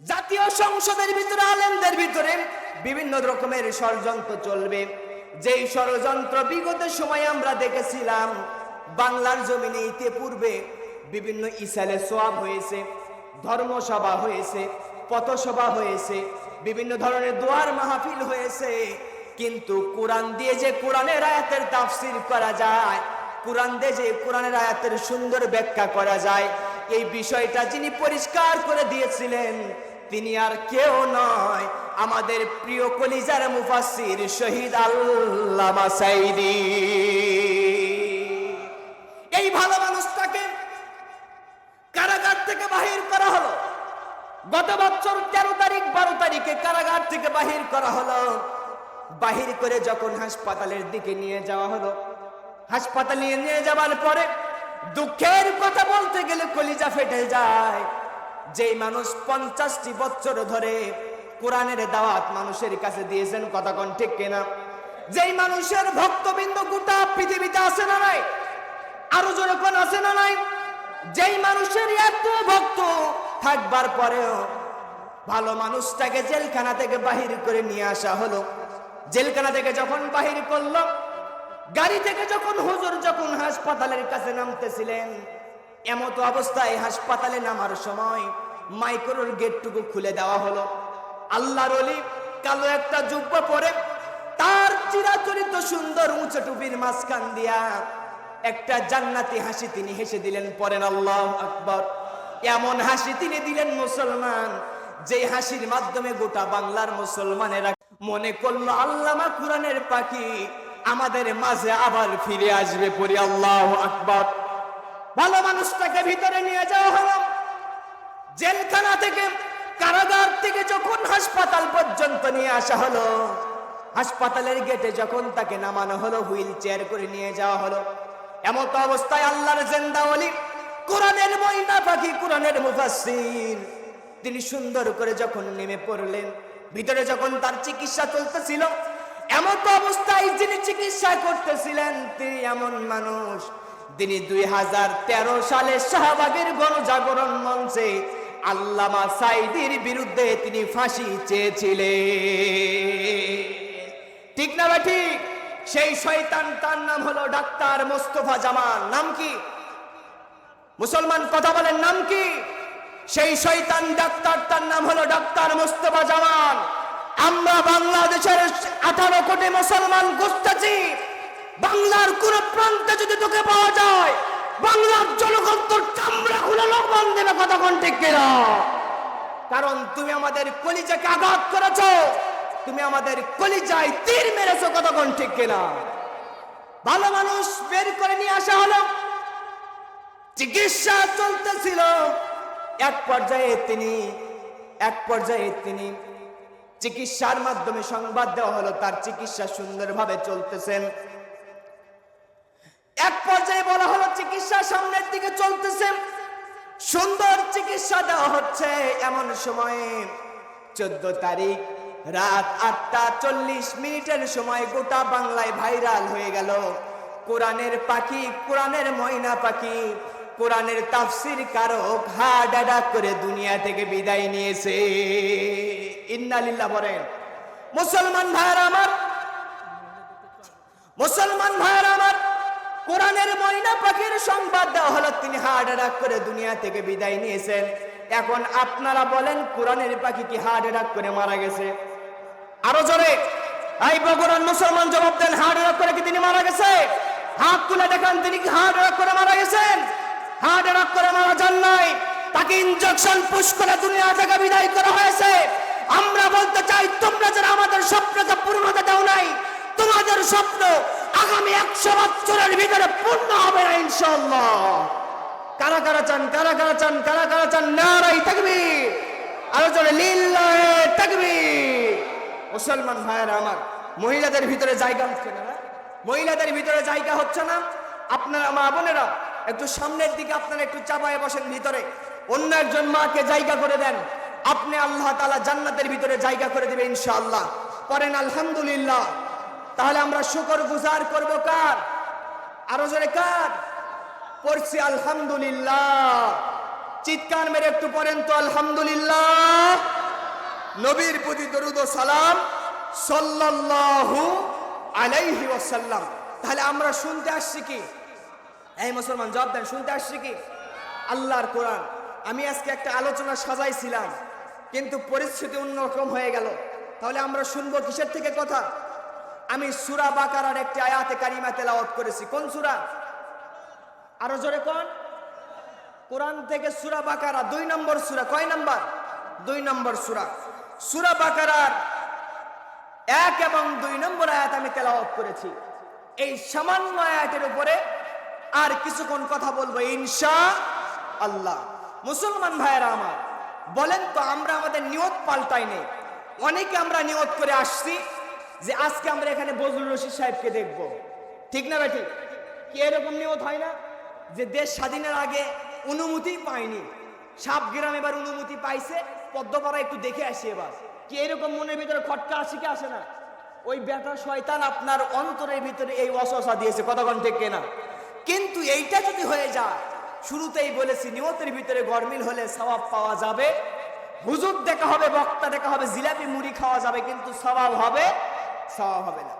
জাতীয় সংসদের ভিতরে, আলেমদের ভিতরে বিভিন্ন রকমের ষড়যন্ত্র চলবে। যেই ষড়যন্ত্র বিগত সময়ে আমরা দেখেছিলাম, বাংলার জমিনে ইতিপূর্বে বিভিন্ন ইসালে সোয়াব হয়েছে, ধর্মসভা হয়েছে, পথসভা হয়েছে, বিভিন্ন ধরনের দোয়ার মাহফিল হয়েছে। কিন্তু কোরআন দিয়ে যে কোরআনের আয়াতের তাফসির করা যায়, কোরআন দিয়ে যে কোরআনের আয়াতের সুন্দর ব্যাখ্যা করা যায়, এই বিষয়টা যিনি পরিষ্কার করে দিয়েছিলেন তিনি আর কেউ নয়, আমাদের প্রিয় কলিজার মুফাসসির শহীদ আল্লামা সাইদি। এই ভালো মানুষটাকে কারাগার থেকে বাহির করা হলো। গত বছর তেরো তারিখ, বারো তারিখে কারাগার থেকে বাহির করা হলো। বাহির করে যখন হাসপাতালের দিকে নিয়ে যাওয়া হলো। হাসপাতালে নিয়ে যাওয়ার পরে দুঃখের কথা বলতে গেলে কলিজা ফেটে যায়। যেই মানুষ পঞ্চাশটি বছর ধরে কোরআনের দাওয়াত মানুষের কাছে দিয়েছেন, কথা কোন ঠিক কিনা? যেই মানুষের ভক্তবৃন্দ গোটা পৃথিবীতে আছে না নাই? আরও কোন আছে না নাই? যেই মানুষের এত ভক্ত থাকবার পরেও ভালো মানুষটাকে জেলখানা থেকে বাহির করে নিয়ে আসা হলো। জেলখানা থেকে যখন বাহির করল, গাড়ি থেকে যখন হুজুর যখন হাসপাতালের কাছে নামতেছিলেন এমত অবস্থায় হাসপাতালে নামার সময় মাইক্রোর গেটটুকু খুলে দেওয়া হলো। আল্লাহর অলি কালো একটা জুব্ব পরে তার চিরাচরিত সুন্দর উঁচু টুপির মাঝখান দিয়া একটা জান্নাতি হাসি তিনি হেসে দিলেন পরেন আল্লাহ আকবর। এমন হাসি তিনি দিলেন মুসলমান যে হাসির মাধ্যমে গোটা বাংলার মুসলমানেরা মনে করল, আল্লামা কোরআনের পাখি আমাদের মাঝে আবার ফিরে আসবে। পরে আল্লাহ আকবর। ভালো মানুষটাকে ভিতরে নিয়ে যাওয়া হলো। জেলখানা থেকে, কারাগার থেকে যখন হাসপাতাল পর্যন্ত নিয়ে আসা হলো, হাসপাতালের গেটে যখন তাকে নামানো হলো, হুইল চেয়ার করে নিয়ে যাওয়া হলো, এমত অবস্থায় আল্লাহর জেন্দাওয়ালি কোরআনের ময়না পাখি কোরআনের মুফাসসির। তিনি সুন্দর করে যখন নেমে পড়লেন, ভিতরে যখন তার চিকিৎসা চলতেছিল, এমত অবস্থায় যিনি চিকিৎসা করতেছিলেন, তিনি এমন মানুষ তিনি দুই হাজার তেরো সালে শাহবাগের গণজাগরণ মঞ্চে আল্লামা সাইদির বিরুদ্ধে তিনি ফাঁসি চেয়েছিলেন। ঠিক না ঠিক? সেই শয়তান, তার নাম হলো ডাক্তার মোস্তফা জামান নাম কি? মুসলমান কথা বলেন, নাম কি? সেই শয়তান, ডাক্তার, তার নাম হলো ডাক্তার মোস্তফা জামান আমরা বাংলাদেশের আঠারো কোটি মুসলমান গোস্তাছি বাংলার কোন প্রান্তে যদি তোকে পাওয়া যায়, বাংলার জনগণ তোর চামড়া খুলে লোকমান দেবে কতক্ষণ ঠিক কারণ তুমি আমাদের কলিজাকে আঘাত করেছ, তুমি আমাদের কলিজায় তীর মেরেছো কতক্ষণ ঠিক কিনা? ভালো মানুষ বের করে নিয়ে আসা হলো। চিকিৎসা চলতেছিল। এক পর্যায়ে তিনি, এক পর্যায়ে তিনি চিকিৎসার মাধ্যমে সংবাদ দেওয়া হলো, তার চিকিৎসা সুন্দরভাবে চলতেছেন এক পর্যায়ে বলা হলো, চিকিৎসা সামনের দিকে চলতেছে। সুন্দর চিকিৎসা দেওয়া হচ্ছে এমন সময়ে। চোদ্দ তারিখ, রাত আটটা চল্লিশ মিনিটের সময় গোটা বাংলায় ভাইরাল হয়ে গেল। কোরআনের পাখি, কোরআনের ময়না পাখি, কোরআনের তাফসির কারক হা ডাডা করে দুনিয়া থেকে বিদায় নিয়েছে। ইন্নালিল্লাহ বলেন, মুসলমান ভাইয়ের আমার, মুসলমান ভাইয়ের আমার কোরআনের ময়না পাখির সংবাদ দেওয়া হলো, তিনি হার্ট অ্যাটাক করে দুনিয়া থেকে বিদায় নিয়েছেন। এখন আপনারা বলেন, কোরআনের পাখি কি হার্ট অ্যাটাক করে মারা গেছে? আরও জোরে। এই বগুড়ার মুসলমান জবাব দেন, হার্ট অ্যাটাক করে কি তিনি মারা গেছে? হাত তুলে দেখান, তিনি কি হার্ট অ্যাটাক করে মারা গেছেন? হার্ট অ্যাটাক করে মারা যান নাই। তাকে ইনজেকশন পুশ করে দুনিয়া থেকে বিদায় করা হয়েছে। আমরা বলতে চাই, তোমরা যারা আমাদের স্বপ্নকে পূর্ণতা দাও নাই, তোমাদের স্বপ্ন আগামী একশো বছরের ভিতরে পূর্ণ হবে না ইনশাল্লাহ কারা কারা চান, কারা কারা চান, কারা কারা চান? নারাই থাকবি জোরে, লিল্লাহে থাকবি মুসলমান ভাইয়েরা আমার, মহিলাদের ভিতরে জায়গা হচ্ছে না? মহিলাদের ভিতরে জায়গা হচ্ছে না? আপনারা মা বোনেরা, একটু সামনের দিকে আপনারা একটু চাপায় বসেন ভিতরে। অন্য একজন মাকে জায়গা করে দেন। আপনি আল্লাহ তালা জান্নাতের ভিতরে জায়গা করে দেবে ইনশাআল্লাহ। পড়েন আলহামদুলিল্লাহ। তাহলে আমরা শুকর গুজার করব কার? আরও জোরে কার? পড়ছি আলহামদুলিল্লাহ। চিৎকার মেরে একটু পড়েন তো, আলহামদুলিল্লাহ। নবীর প্রতি দরুদ ও সালাম সাল্লাল্লাহু আলাইহি ওয়াসাল্লাম। তাহলে আমরা শুনতে আসছি কি? এই মুসলমান, জবাব দেন, শুনতে আসছি কি? আল্লাহর কোরআন। আমি আজকে একটা আলোচনা সাজাইছিলাম, কিন্তু পরিস্থিতি অন্যরকম হয়ে গেল। তাহলে আমরা শুনব কিসের থেকে কথা? আমি সুরা বাকারার একটি আয়াতে কারিমা তেলাওয়াত করেছি। কোন সুরা? আরও জোরে কোন? কোরআন থেকে সুরা বাকারা দুই নম্বর সুরা। কয় নম্বর? দুই নম্বর সুরা। সুরা বাকারার এক এবং দুই নম্বর আয়াত আমি তেলাওয়াত করেছি। এই সামান্য আয়াতের উপরে আর কিছুক্ষণ কথা বলব, ইনশা আল্লাহ। মুসলমান ভাইয়েরা আমার, বলেন তো আমরা আমাদের নিয়ত পাল্টাই নেই। অনেকে আমরা নিয়ত করে আসছি যে আজকে আমরা এখানে বজলুর রশিদ সাহেবকে দেখব। ঠিক না বেঠিক কি এরকম নিয়ত হয় না? যে দেশ স্বাধীনের আগে অনুমতি পায়নি। সাপ গ্রাম এবার অনুমতি পাইছে, পদ্মপাড়া একটু দেখে আসি এবার। কি এরকম মনের ভিতরে খটকা আসে কি আসে না? ওই বেটা শয়তান আপনার অন্তরের ভিতরে এই অসহসা দিয়েছে কতক্ষণ ঠিক কেনা? কিন্তু এইটা যদি হয়ে যায়, শুরুতেই বলেছি নিয়তের ভিতরে গরমিল হলে সওয়াব পাওয়া যাবে। হুজুর দেখা হবে, বক্তা দেখা হবে, জিলাপি মুড়ি খাওয়া যাবে, কিন্তু সওয়াব হবে সওয়াব হবে না।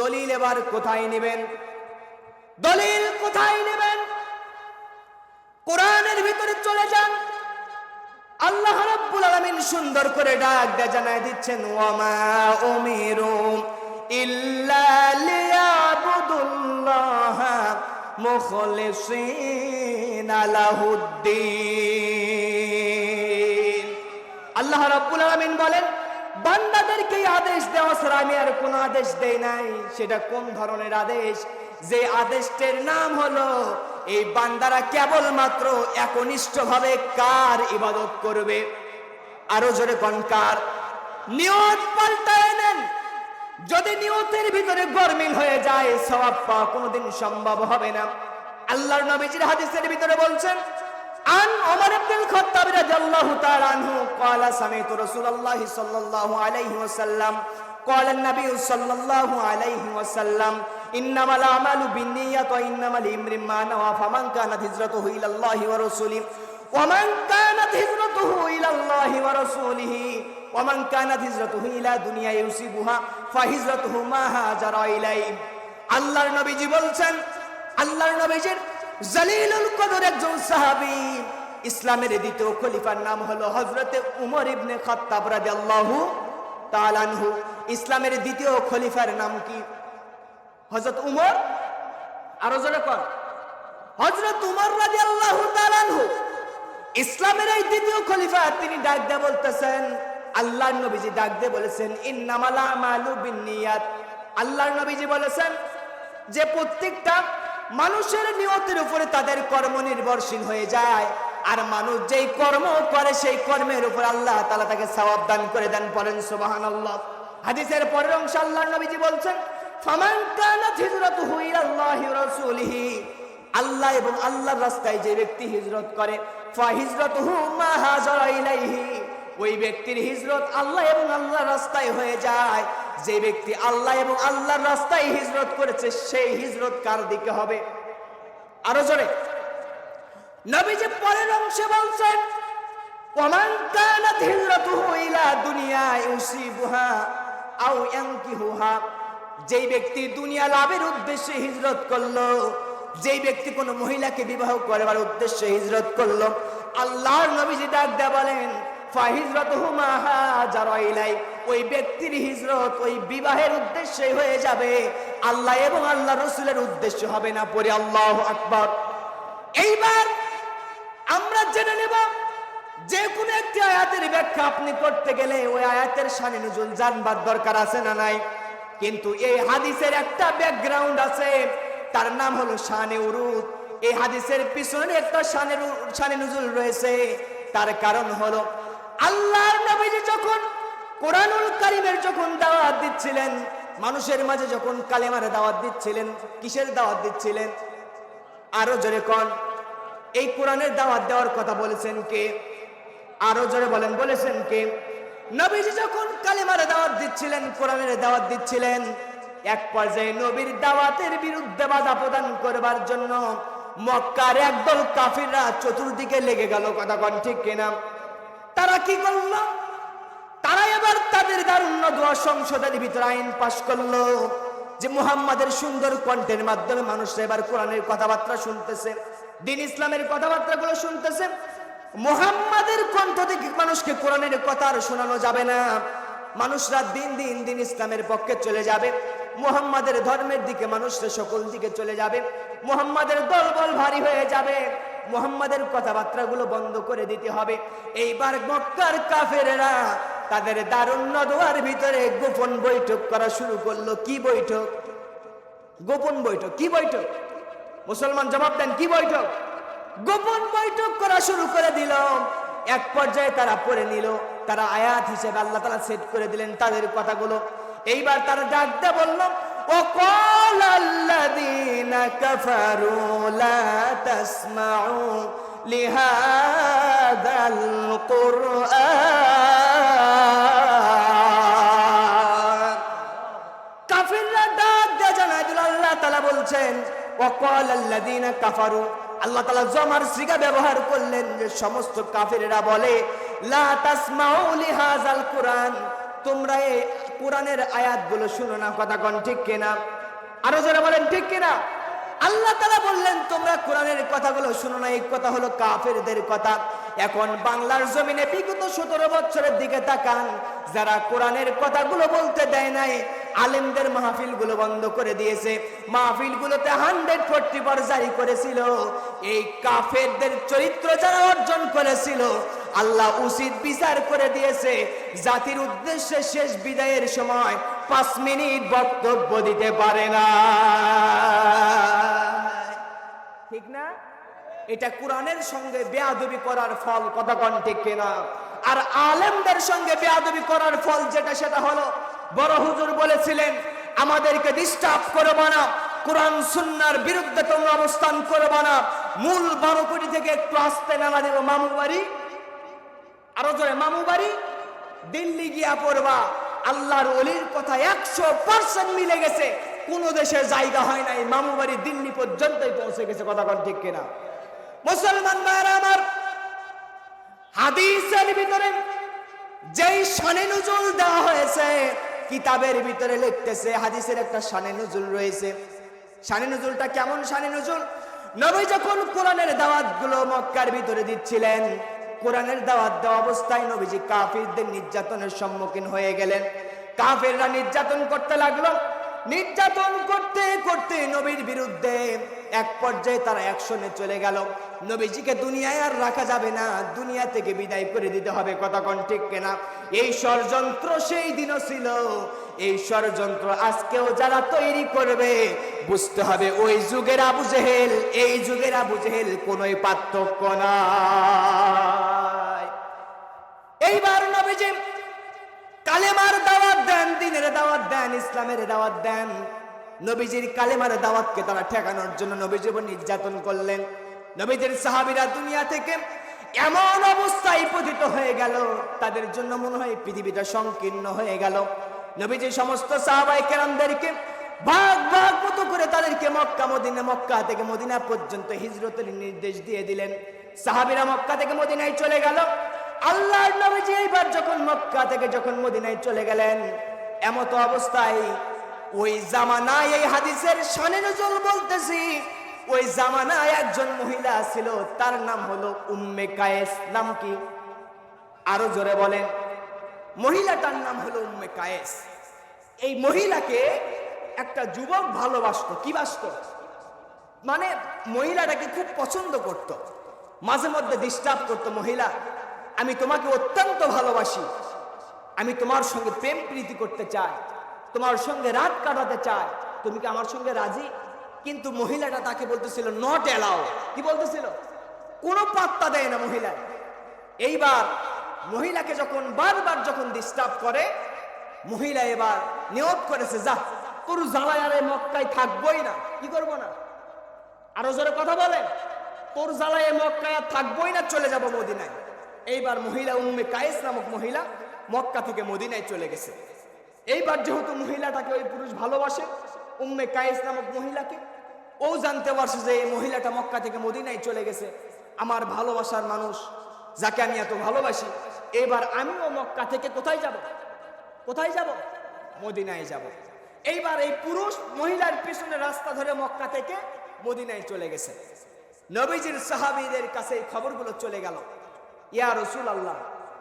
দলিল এবার কোথায় নেবেন? দলিল কোথায় নেবেন? কোরআনের ভিতরে চলে যান। আল্লাহ রাব্বুল আলামিন সুন্দর করে ডাক দিয়ে জানায় দিচ্ছেন, ওয়ামা উমিরু ইল্লা লিয়াবুদুল্লাহ মুখলিসিনা লাহুদ্দিন। আল্লাহ রাব্বুল আলামিন বলেন বান্দাদেরকে আদেশ দেওয়া ছাড়া আমি আর কোনো আদেশ দেই নাই। সেটা কোন ধরনের আদেশ? যে আদেশটির নাম হলো, এই বান্দারা কেবলমাত্র একনিষ্ঠ ভাবে কার ইবাদত করবে? আরও জোরে কোন, কার? নিয়ত পাল্টায় নেন। যদি নিয়তের ভিতরে গরমিল হয়ে যায়, সওয়াব পাওয়া কোনোদিন সম্ভব হবে না। আল্লাহর নবীজির হাদিসের ভিতরে বলছেন আন ওমর ইবনে খাত্তাব রাদিয়াল্লাহু তাআলা আনহু قال سمعت رسول الله صلى الله عليه وسلم قال النبي صلى الله عليه وسلم انما الاعمال بالنيات وانما لامرئ ما نوى فمن كانت هجرته الى الله ورسوله ومن كانت هجرته الى الله ورسوله ومن كانت هجرته الى دنيا يصيبها فهجرته ما هاجر اليه আল্লাহর নবীজি বলছেন আল্লাহর নবীজির জালিলুল কদর একজন সাহাবি, ইসলামের দ্বিতীয় খলিফার নাম হলো হযরতে উমর ইবনে খাত্তাব রাদিয়াল্লাহু আনহু। ইসলামের দ্বিতীয় খলিফার নাম কি? হযরত উমর? আরও জোরে কর। হযরত উমর রাদিয়াল্লাহু তাআলা আনহু। ইসলামের এই দ্বিতীয় খলিফা, তিনি ডাক দিয়ে বলতেছেন, আল্লাহর নবীজি ডাক দিয়ে বলেছেন, ইন্নামাল আমালু বিন্নিয়াত। আল্লাহর নবীজি বলেছেন যে, প্রত্যেকটা মানুষের নিয়তের উপরে তাদের কর্ম নির্ভরশীল হয়ে যায়। আর মানুষ যেই কর্ম করে, সেই কর্মের উপর আল্লাহ তাআলা তাকে সওয়াব দান করে দেন পড়েন সুবহানাল্লাহ। হাদিসের পরের অংশ আল্লাহর নবীজি বলছেন আল্লাহ এবং আল্লাহর রাস্তায় যে ব্যক্তি হিজরত করে ওই ব্যক্তির হিজরত আল্লাহ এবং আল্লাহর রাস্তায় হয়ে যায়। যে ব্যক্তি আল্লাহ এবং আল্লাহর রাস্তায় হিজরত করেছে, সেই হিজরত কার দিকে হবে? আরও জোরে। নবী যে পরের অংশে বলছেন, ওমান কানাত হিজরতুহু ইলা দুনিয়া ইউসিবুহা আও ইয়ানকিহুহা। যেই ব্যক্তি দুনিয়া লাভের উদ্দেশ্যে হিজরত করল, যেই ব্যক্তি কোনো মহিলাকে বিবাহ করবার উদ্দেশ্যে হিজরত করল, আল্লাহর নবীজি ডাক দেয়া বলেন ওই ব্যক্তির হিজরত, ওই বিবাহের উদ্দেশ্যে হয়ে যাবে। আল্লাহ এবং আল্লাহ রসুলের উদ্দেশ্য হবে না পরে আল্লাহ আকবার। এইবার আমরা জেনে নেব, যে কোনো একটি আয়াতের ব্যাখ্যা আপনি করতে গেলে ওই আয়াতের সানে নজুল জানবার দরকার আছে না নাই? কিন্তু এই হাদিসের একটা ব্যাকগ্রাউন্ড আছে, তার নাম হলো শানে উরুদ। এই হাদিসের পিছনে একটা শানের শানে নজুল রয়েছে, তার কারণ হলো আল্লাহর নবীজি যখন কোরআনুল কারিমের যখন দাওয়াত দিচ্ছিলেন, মানুষের মাঝে যখন কালেমারে দাওয়াত দিচ্ছিলেন, কিসের দাওয়াত দিচ্ছিলেন? আরও জোরে কন। এই কোরআনের দাওয়াত দেওয়ার কথা বলেছেন কে? আরও জোরে বলেন, বলেছেন কে? নবীজি যখন কালেমারে দাওয়াত দিচ্ছিলেন, কোরআনের দাওয়াত দিচ্ছিলেন, এক পর্যায়ে নবীর দাওয়াতের বিরুদ্ধে বাধা প্রদান করবার জন্য মক্কার একদল কাফিররা চতুর্দিকে লেগে গেল। কথা কন ঠিক কিনা? তারা কি করল? তারা এবার তাদের দারুণ্য দোয়া সংসদের ভিতরে আইন পাশ করল যে মুহাম্মাদের সুন্দর কণ্ঠের মাধ্যমে মানুষরা এবার কোরআনের কথাবার্তা শুনতেছে, দিন ইসলামের কথাবার্তা কথাবার্তাগুলো শুনতেছে। মুহাম্মাদের কণ্ঠ থেকে মানুষকে কোরআনের কথা আর শোনানো যাবে না। মানুষরা দিন দিন দিন ইসলামের পক্ষে চলে যাবে। মুহাম্মাদের ধর্মের দিকে মানুষরা সকল দিকে চলে যাবে। মুহাম্মাদের দলবল ভারী হয়ে যাবে। মুহাম্মাদের কথাবার্তাগুলো বন্ধ করে দিতে হবে। এইবার মক্কার কাফেরেরা তাদের দারুণ দোয়ার ভিতরে গোপন বৈঠক করা শুরু করল। কি বৈঠক? গোপন বৈঠক। কি বৈঠক? মুসলমান জবাব দেন, কি বৈঠক? গোপন বৈঠক করা শুরু করে দিল। এক পর্যায়ে তারা পড়ে নিল। তারা আয়াত হিসেবে আল্লাহ তালা সেট করে দিলেন তাদের কথাগুলো এইবার তারা ডাক দিয়ে বলল وقال الذين كفروا لا تسمعوا لهذا القرآن কাফিররা ডাক দিয়ে জানায় দিল আল্লাহ তালা বলছেন ওয়াকাল আল্লাযীনা কাফারু আল্লাহ তালা জমার সিগা ব্যবহার করলেন যে সমস্ত কাফিরেরা বলে, লা তাসমাউ লিহাযাল কুরআন। তোমরা এই কোরআনের আয়াতগুলো শুনো না, কথা কোন ঠিক কিনা? আরও যারা বলেন, ঠিক কিনা? আল্লাহ তালা বললেন, তোমরা কোরআনের কথাগুলো শুনো না, এই কথা হলো কাফেরদের কথা। এখন বাংলার জমিনে বিগত সতেরো বছরের দিকে তাকান, যারা কোরআনের কথাগুলো বলতে দেয় নাই আলেমদের মাহফিলগুলো বন্ধ করে দিয়েছে। মাহফিল গুলোতে হান্ড্রেড ফোর্টি পর জারি করেছিল। এই কাফেরদের চরিত্র যারা অর্জন করেছিল, আল্লাহ উচিত বিচার করে দিয়েছে। জাতির উদ্দেশ্যে শেষ বিদায়ের সময় পাঁচ মিনিট বক্তব্য দিতে পারে না। ঠিক না? এটা কোরআনের সঙ্গে বেয়াদবি করার ফল কতক্ষণ ঠিক কিনা? আর আলেমদের সঙ্গে বেয়াদবি করার ফল যেটা, সেটা হলো বড় হুজুর বলেছিলেন, আমাদেরকে ডিস্টার্ব করব না, কোরআন, সুন্নার বিরুদ্ধে তোমরা অবস্থান করব না। মূল বারো কোটি থেকে একটু আসতে নামা দেব মামু বাড়ি, আরও জোরে, মামু বাড়ি, দিল্লি গিয়া পড়বা। আল্লাহর অলির কথা একশো পার্সেন্ট মিলে গেছে। কোন দেশে জায়গা হয় নাই, মামু বাড়ি দিল্লি পর্যন্তই পৌঁছে গেছে, কথা কন ঠিক কিনা? মুসলমান ভাইরা আমার, হাদিসের ভিতরে যেই শানে নজুল দেওয়া হয়েছে কিতাবের ভিতরে লিখতেছে, হাদিসের একটা শানে নজুল রয়েছে। শানে নজুলটা কেমন শানে নজুল? নবী যখন কোরআনের দাওয়াতগুলো মক্কার ভিতরে দিচ্ছিলেন, কোরআনের দাওয়াত দেওয়া অবস্থায় নবীজি কাফিরদের নির্যাতনের সম্মুখীন হয়ে গেলেন। কাফিররা নির্যাতন করতে লাগল। নির্যাতন করতে করতে নবীর বিরুদ্ধে এক পর্যায়ে তারা অ্যাকশনে চলে গেল। নবীজিকে দুনিয়ায় আর রাখা যাবে না, দুনিয়া থেকে বিদায় করে দিতে হবে কোন ঠিক কেনা? এই ষড়যন্ত্র সেই দিনও ছিল, এই ষড়যন্ত্র আজকেও যারা তৈরি করবে, বুঝতে হবে ওই যুগের আবু জেহেল, এই যুগের আবু জেহেল কোনোই পার্থক্য না এইবার নবীজি কালেমার দাওয়াত দেন, দিনের দাওয়াত দেন, ইসলামের দাওয়াত দেন। নবীজির কালেমার দাওয়াতকে তারা ঠেকানোর জন্য নবীজি উপর নির্যাতন করলেন। নবীজির সাহাবীরা দুনিয়া থেকে এমন অবস্থায় পতিত হয়ে গেল, তাদের জন্য মনে হয় পৃথিবীটা সংকীর্ণ হয়ে গেল। নবীজি সমস্ত সাহাবাই কেরামদেরকে ভাগ ভাগ মতো করে তাদেরকে মক্কা, মদিনা, মক্কা থেকে মদিনা পর্যন্ত হিজরতের নির্দেশ দিয়ে দিলেন। সাহাবিরা মক্কা থেকে মদিনায় চলে গেল। আল্লাহর নবীজি এইবার যখন মক্কা থেকে যখন মদিনায় চলে গেলেন, এমত অবস্থায় ওই জামানায় এই হাদিসের শানে নজল বলতেছি, ওই জামানায় একজন মহিলা ছিল, তার নাম হলো উম্মে কায়েস, নাম কি? আরও জোরে বলেন। মহিলাটার নাম হলো উম্মে কায়েস। এই মহিলাকে একটা যুবক ভালোবাসতো, কি বাসতো? মানে মহিলাটাকে খুব পছন্দ করত, মাঝে মধ্যে ডিস্টার্ব করতো মহিলা, আমি তোমাকে অত্যন্ত ভালোবাসি, আমি তোমার সঙ্গে প্রেম প্রীতি করতে চাই। তোমার সঙ্গে রাত কাটাতে চাই তুমি কি আমার সঙ্গে রাজি? কিন্তু মহিলাটা তাকে বলতেছিল নট এলাও কি বলতেছিল? কোনো পাত্তা দেয় না মহিলা এইবার মহিলাকে যখন বারবার যখন ডিস্টার্ব করে, মহিলা এবার নিয়ত করেছে, যা, তোর জ্বালায় মক্কায় থাকবোই না। কি করব না? আরও জোরে কথা বলেন। তোর জ্বালায় মক্কায় আর থাকবোই না, চলে যাব মদিনায়। এইবার মহিলা উম্মে কায়েস নামক মহিলা মক্কা থেকে মদিনায় চলে গেছে। এইবার যেহেতু মহিলাটাকে ওই পুরুষ ভালোবাসে, উম্মে কায়েস নামক মহিলাকে, ও জানতে পারছে যে এই মহিলাটা মক্কা থেকে মদিনায় চলে গেছে। আমার ভালোবাসার মানুষ, যাকে আমি এত ভালোবাসি, এবার আমিও মক্কা থেকে কোথায় যাব? কোথায় যাব? মদিনায় যাব। এইবার এই পুরুষ মহিলার পিছনে রাস্তা ধরে মক্কা থেকে মদিনায় চলে গেছে। নবীজির সাহাবীদের কাছে এই খবরগুলো চলে গেল। ইয়া রসুল আল্লাহ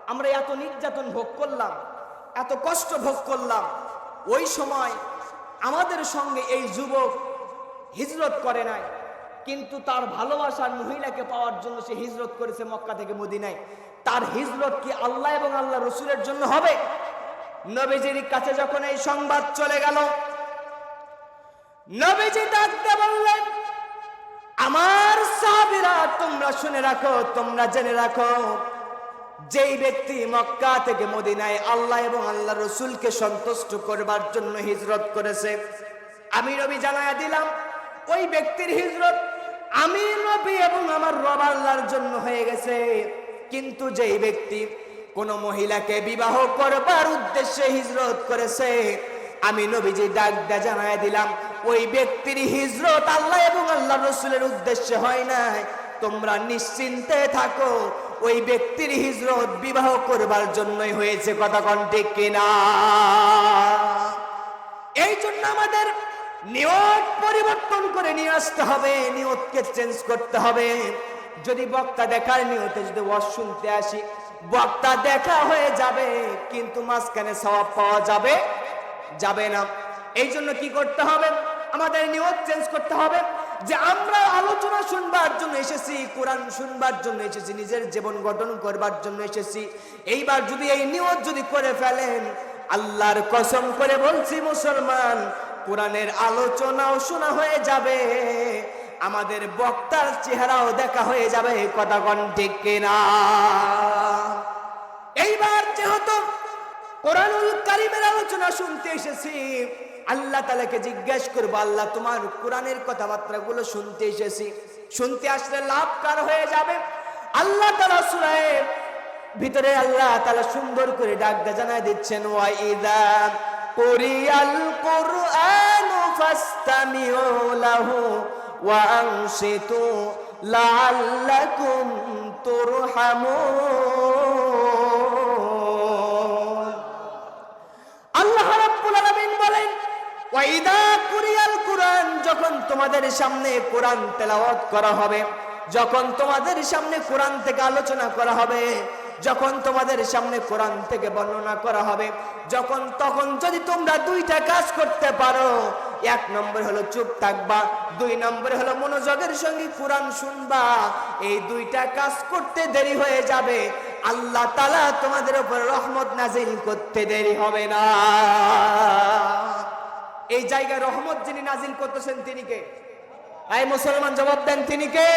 আমরা এত নির্যাতন ভোগ করলাম এত কষ্ট ভোগ করলাম। ওই সময় আমাদের সঙ্গে এই যুবক হিজরত করে নাই। কিন্তু তার ভালোবাসার মহিলাকে পাওয়ার জন্য সে হিজরত করেছে মক্কা থেকে মদিনায়। তার হিজরত কি আল্লাহ এবং আল্লাহ রসুলের জন্য হবে? নবীজির কাছে যখন এই সংবাদ চলে গেল, নবীজি ডাকতে বললেন, আমার সাহাবীরা, তোমরা শুনে রাখো, তোমরা জেনে রাখো যেই ব্যক্তি মক্কা থেকে মদিনায় আল্লাহ এবং আল্লাহ রসুলকে সন্তুষ্ট করবার জন্য হিজরত করেছে, আমি রবি জানায়া দিলাম, ওই ব্যক্তির হিজরত আমি রবি এবং আমার রব আল্লাহর জন্য হয়ে গেছে। কিন্তু যেই ব্যক্তি কোন মহিলাকে বিবাহ করবার উদ্দেশ্যে হিজরত করেছে, আমি নবীজি ডাক দা জানায় দিলাম, ওই ব্যক্তির হিজরত আল্লাহ এবং আল্লাহ রসুলের উদ্দেশ্যে হয় নাই। তোমরা নিশ্চিন্তে থাকো ওই ব্যক্তির হিজরত বিবাহ করবার জন্যই হয়েছে, কথা কন ঠিক কিনা? এই জন্য আমাদের নিয়ত পরিবর্তন করে নিয়ে আসতে হবে, নিয়তকে চেঞ্জ করতে হবে। যদি বক্তা দেখার নিয়তে যদি ওয়াজ শুনতে আসি, বক্তা দেখা হয়ে যাবে, কিন্তু মাঝখানে সওয়াব পাওয়া যাবে যাবে না। এই জন্য কি করতে হবে? আমাদের নিয়ত চেঞ্জ করতে হবে। যে আমরা আলোচনা শুনবার জন্য এসেছি, কোরআন শুনবার জন্য এসেছি, নিজের জীবন গঠন করবার জন্য এসেছি। এইবার যদি এই নিয়ত যদি করে ফেলেন, আল্লাহর কসম করে বলছি, মুসলমান, কোরআনের আলোচনাও শোনা হয়ে যাবে, আমাদের বক্তার চেহারাও দেখা হয়ে যাবে, কথা কন ঠিক কিনা? এইবার যেহেতু কোরআনুল কারিমের আলোচনা শুনতে এসেছি আল্লাহ তালাকে জিজ্ঞেস করব, আল্লাহ, তোমার কোরআনের কথাবার্তা গুলো শুনতে এসেছি। শুনতে আসলে লাভ কার হয়ে যাবে? আল্লাহ তালা সুরায় ভিতরে আল্লাহ তালা সুন্দর করে ডাক দা জানায় দিচ্ছেন আল্লাহ বলেন ওয়াইদা কুরিয়াল কুরআন, যখন তোমাদের সামনে কোরআন তেলাওয়াত করা হবে, যখন তোমাদের সামনে কোরআন থেকে আলোচনা করা হবে, যখন তোমাদের সামনে কোরআন থেকে বর্ণনা করা হবে, যখন তখন যদি তোমরা দুইটা কাজ করতে পারো, এক নম্বর হলো চুপ থাকবা, দুই নম্বর হলো মনোযোগের সঙ্গে কোরআন শুনবা, এই দুইটা কাজ করতে দেরি হয়ে যাবে, আল্লাহ তালা তোমাদের উপর রহমত নাজিল করতে দেরি হবে না। এই জায়গায় রহমত যিনি নাজিল করতেছেন তিনি কে? এই মুসলমান জবাব দেন তিনি কে?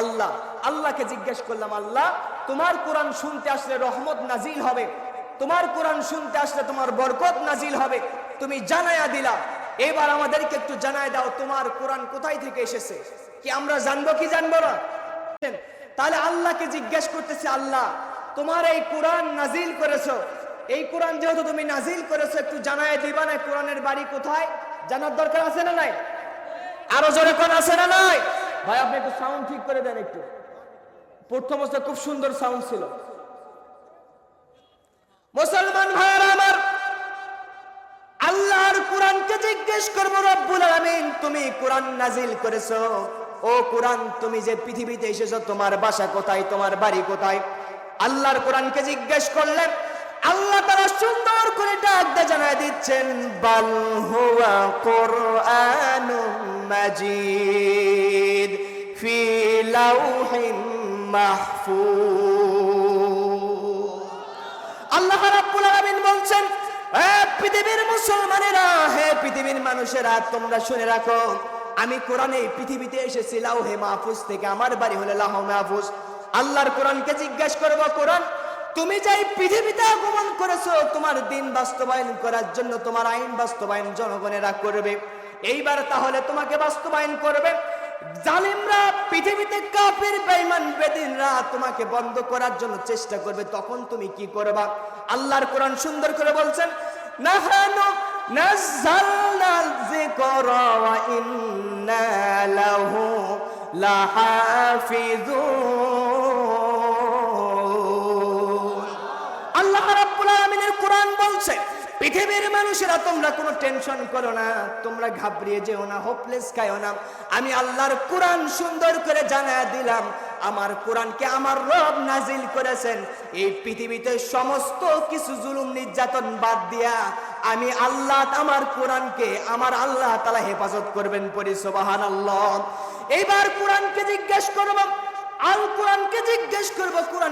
আল্লাহ। আল্লাহকে জিজ্ঞেস করলাম, আল্লাহ, তোমার কোরআন শুনতে আসলে রহমত নাজিল হবে? তোমার কোরআন শুনতে আসলে তোমার বরকত নাজিল হবে? তুমি জানায়া দিলা। এবার আমাদেরকে একটু জানায় দাও, তোমার কোরআন কোথায় থেকে এসেছে? কি আমরা জানব কি জানব না? তাহলে আল্লাহকে জিজ্ঞেস করতেছে, আল্লাহ, তোমার এই কোরআন নাজিল করেছ এই কোরআন যেহেতু তুমি নাজিল করেছ, একটু জানায় দিবা না, কোরআনের বাড়ি কোথায়? জানার দরকার আছে না নাই? আরও জোরে কোন আছে না নাই? ভাই, আপনি একটু সাউন্ড ঠিক করে দেন একটু। প্রথম অবস্থায় খুব সুন্দর সাউন্ড ছিল। মুসলমান ভাইয়ের আমার, আল্লাহর কোরআনকে জিজ্ঞেস করব, রব্বুল আলামিন, তুমি কোরআন নাজিল করেছ? ও কোরআন, তুমি যে পৃথিবীতে এসেছ, তোমার বাসা কোথায়, তোমার বাড়ি কোথায়? আল্লাহর কোরআনকে জিজ্ঞেস করলেন আল্লাহ তারা সুন্দর করে ডাক দিয়ে জানায় দিচ্ছেন, বাল হুয়া কোরআনুম মাজিদ ফি লাউহিন মাহফুজ। আল্লাহ রাব্বুল আলামিন বলছেন পৃথিবীর মুসলমানেরা, হে পৃথিবীর মানুষেরা, তোমরা শুনে রাখো, আমি কোরআনে পৃথিবীতে এসেছি, লাউহে মাহফুজ থেকে, আমার বাড়ি হলো লাহ মাহফুজ। আল্লাহর কোরআনকে জিজ্ঞেস করব, কোরআন তুমি যাই পৃথিবীতে আগমন করেছ, তোমার দিন বাস্তবায়ন করার জন্য তোমার আইন বাস্তবায়ন জনগণেরা করবে। এইবার তাহলে তোমাকে বাস্তবায়ন করবে। জালিমরা, পৃথিবীতে কাফের, বেঈমান, বেদিনরা তোমাকে বন্ধ করার জন্য চেষ্টা করবে। তখন তুমি কি করবা? আল্লাহর কোরআন সুন্দর করে বলছেন, নাহানু নাযালনা যিকরা ওয়া ইন্না লাহু লাহাফিজুন। বলছে, পৃথিবীর মানুষেরা তোমরা কোনো টেনশন করো না, তোমরা ঘাবড়িয়ে যেও না হোপলেস খাইও না। আমি আল্লাহর কোরআন সুন্দর করে জানায় দিলাম, আমার কোরআনকে আমার রব নাজিল করেছেন। এই পৃথিবীতে সমস্ত কিছু জুলুম নির্যাতন বাদ দিয়া আমি আল্লাহ আমার কোরআনকে, আমার আল্লাহ তালা হেফাজত করবেন পরি সোবাহান আল্লাহ এইবার কোরআনকে জিজ্ঞেস করব, আল কোরআনকে জিজ্ঞেস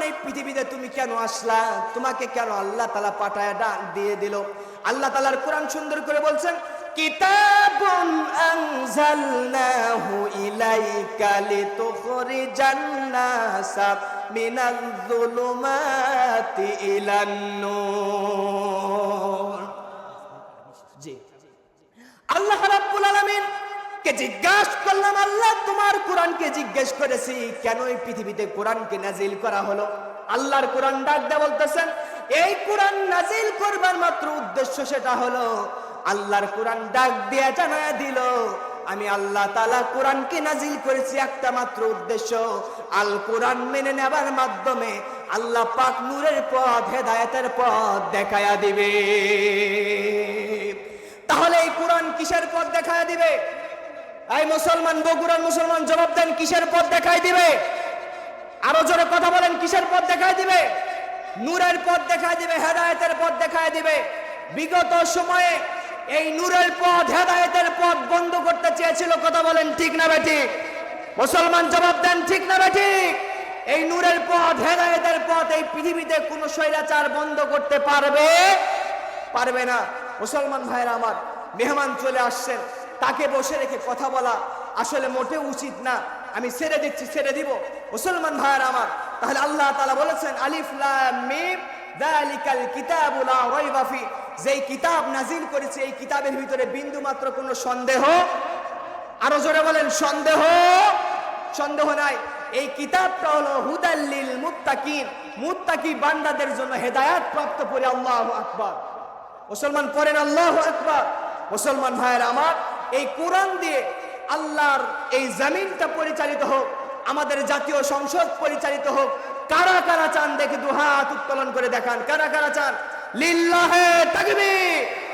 এই পৃথিবীতে তুমি কেন আসলা? তোমাকে কেন আল্লাহ তালা পাঠায় ডাক দিয়ে দিল? আল্লাহ তালার কোরআন সুন্দর করে বলছেন আল্লাহ রাব্বুল আলামিন কে জিজ্ঞাসা করলাম, আল্লাহ, তোমার কোরআনকে জিজ্ঞেস করেছি, কেন এই পৃথিবীতে কোরআনকে নাজিল করা হলো? আল্লাহর কোরআন ডাক দেয়া বলতেছেন, এই কোরআন নাজিল করবার মাত্র উদ্দেশ্য সেটা হলো, আল্লাহর কোরআন ডাক দিয়া জানায়া দিল, আমি আল্লাহ তালা কোরআনকে নাজিল করেছি একটা মাত্র উদ্দেশ্য, আল কোরআন মেনে নেবার মাধ্যমে আল্লাহ পাক নূরের পথ, হেদায়েতের পথ দেখায়া দিবে। তাহলে এই কোরআন কিসের পথ দেখায় দিবে? এই মুসলমান, বগুড়ার মুসলমান জবাব দেন, কিসের পথ দেখায় দিবে? আরও জোরে কথা বলেন, কিসের পথ দেখাই দিবে? নূরের পথ দেখায় দিবে, হেদায়েতের পথ দেখায় দিবে। বিগত সময়ে এই নূরের পথ, হেদায়েতের পথ বন্ধ করতে চেয়েছিল, কথা বলেন ঠিক না বেঠিক মুসলমান জবাব দেন, ঠিক না বেঠিক এই নূরের পথ, হেদায়েতের পথ, এই পৃথিবীতে কোন স্বৈরাচার বন্ধ করতে পারবে? পারবে না। মুসলমান ভাইরা আমার, মেহমান চলে আসছেন। তাকে বসে রেখে কথা বলা আসলে মোটে উচিত না। আমি ছেড়ে দিচ্ছি, ছেড়ে দিব। মুসলমান ভাইরা আমার, তাহলে আল্লাহ তাআলা বলেছেন, আলিফ লাম মিম, যালিকাল কিতাবু লা রাইবা ফি। যেই কিতাব নাজিল করেছে, এই কিতাবের ভিতরে বিন্দু মাত্র কোনো সন্দেহ? আরও জোরে বলেন, সন্দেহ? সন্দেহ নাই। এই কিতাবটা হলো হুদাল্লিল মুত্তাকিন। মুত্তাকি বান্দাদের জন্য হেদায়াত প্রাপ্ত করে আল্লাহু আকবার। মুসলমান পড়েন আল্লাহু আকবার। মুসলমান ভাইয়ের আমার এই কোরআন দিয়ে আল্লাহর এই জামিনটা পরিচালিত হোক, আমাদের জাতীয় সংসদ পরিচালিত হোক, কারা কারা চান দেখে দু হাত উত্তোলন করে দেখান, কারা কারা চান? লিল্লাহে তাকবীর!